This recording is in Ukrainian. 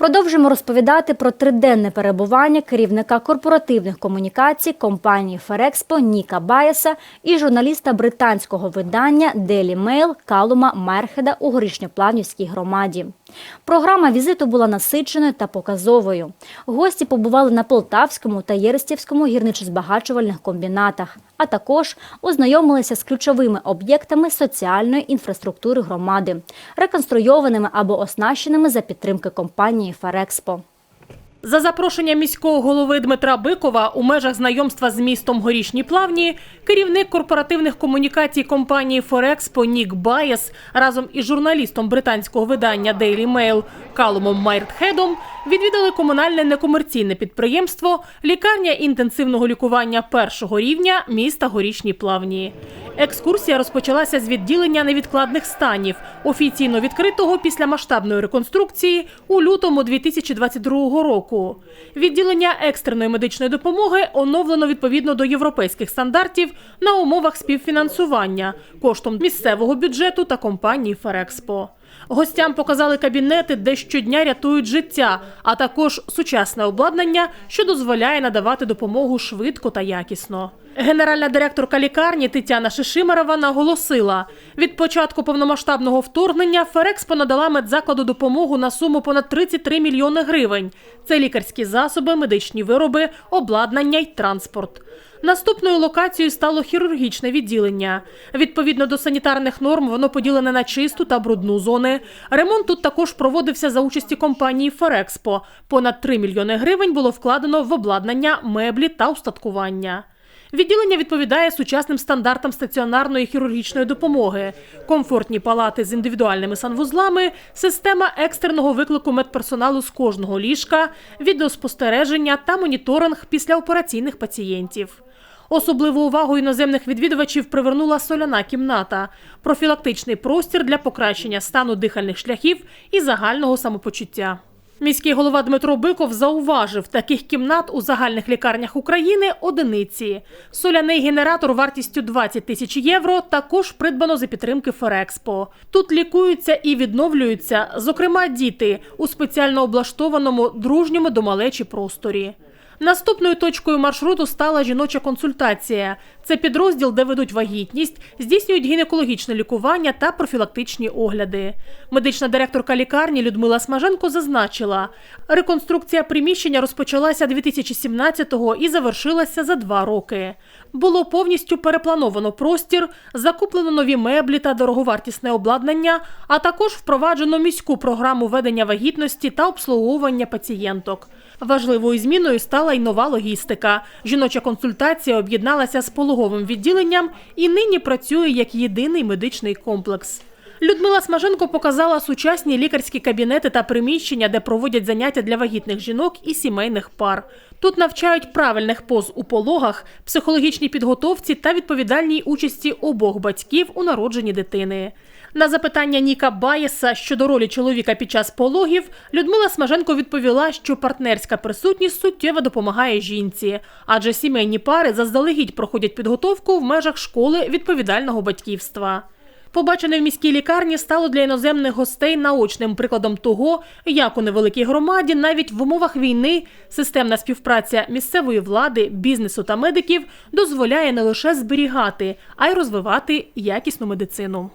Продовжимо розповідати про триденне перебування керівника корпоративних комунікацій компанії Ферекспо Ніка Баяса і журналіста британського видання Daily Mail Калума Мерхеда у Горішньоплавнівській громаді. Програма візиту була насиченою та показовою. Гості побували на Полтавському та Єрестівському гірничо-збагачувальних комбінатах, а також ознайомилися з ключовими об'єктами соціальної інфраструктури громади, реконструйованими або оснащеними за підтримки компанії Ферекспо. За запрошенням міського голови Дмитра Бикова у межах знайомства з містом Горішні Плавні керівник корпоративних комунікацій компанії Форекспо Нік Байес разом із журналістом британського видання Daily Mail Калумом Майртхедом відвідали комунальне некомерційне підприємство лікарня інтенсивного лікування першого рівня міста Горішні Плавні. Екскурсія розпочалася з відділення невідкладних станів, офіційно відкритого після масштабної реконструкції у лютому 2022 року. Відділення екстреної медичної допомоги оновлено відповідно до європейських стандартів на умовах співфінансування коштом місцевого бюджету та компанії Ферекспо. Гостям показали кабінети, де щодня рятують життя, а також сучасне обладнання, що дозволяє надавати допомогу швидко та якісно. Генеральна директорка лікарні Тетяна Шишимарова наголосила, від початку повномасштабного вторгнення Ферекспо надала медзакладу допомогу на суму понад 33 мільйони гривень. Це лікарські засоби, медичні вироби, обладнання й транспорт. Наступною локацією стало хірургічне відділення. Відповідно до санітарних норм, воно поділене на чисту та брудну зони. Ремонт тут також проводився за участі компанії Ферекспо. Понад 3 мільйони гривень було вкладено в обладнання, меблі та устаткування. Відділення відповідає сучасним стандартам стаціонарної хірургічної допомоги, комфортні палати з індивідуальними санвузлами, система екстреного виклику медперсоналу з кожного ліжка, відеоспостереження та моніторинг післяопераційних пацієнтів. Особливу увагу іноземних відвідувачів привернула соляна кімната, профілактичний простір для покращення стану дихальних шляхів і загального самопочуття. Міський голова Дмитро Биков зауважив, таких кімнат у загальних лікарнях України одиниці. Соляний генератор вартістю 20 тисяч євро також придбано за підтримки Ферекспо. Тут лікуються і відновлюються, зокрема, діти у спеціально облаштованому дружньому до малечі просторі. Наступною точкою маршруту стала жіноча консультація. Це підрозділ, де ведуть вагітність, здійснюють гінекологічне лікування та профілактичні огляди. Медична директорка лікарні Людмила Смаженко зазначила, реконструкція приміщення розпочалася 2017-го і завершилася за два роки. Було повністю переплановано простір, закуплено нові меблі та дороговартісне обладнання, а також впроваджено міську програму ведення вагітності та обслуговування пацієнток. Важливою зміною стала й нова логістика. Жіноча консультація об'єдналася з пологовим відділенням і нині працює як єдиний медичний комплекс. Людмила Смаженко показала сучасні лікарські кабінети та приміщення, де проводять заняття для вагітних жінок і сімейних пар. Тут навчають правильних поз у пологах, психологічній підготовці та відповідальній участі обох батьків у народженні дитини. На запитання Ніка Баєса щодо ролі чоловіка під час пологів, Людмила Смаженко відповіла, що партнерська присутність суттєво допомагає жінці, адже сімейні пари заздалегідь проходять підготовку в межах школи відповідального батьківства. Побачене в міській лікарні стало для іноземних гостей наочним прикладом того, як у невеликій громаді навіть в умовах війни системна співпраця місцевої влади, бізнесу та медиків дозволяє не лише зберігати, а й розвивати якісну медицину.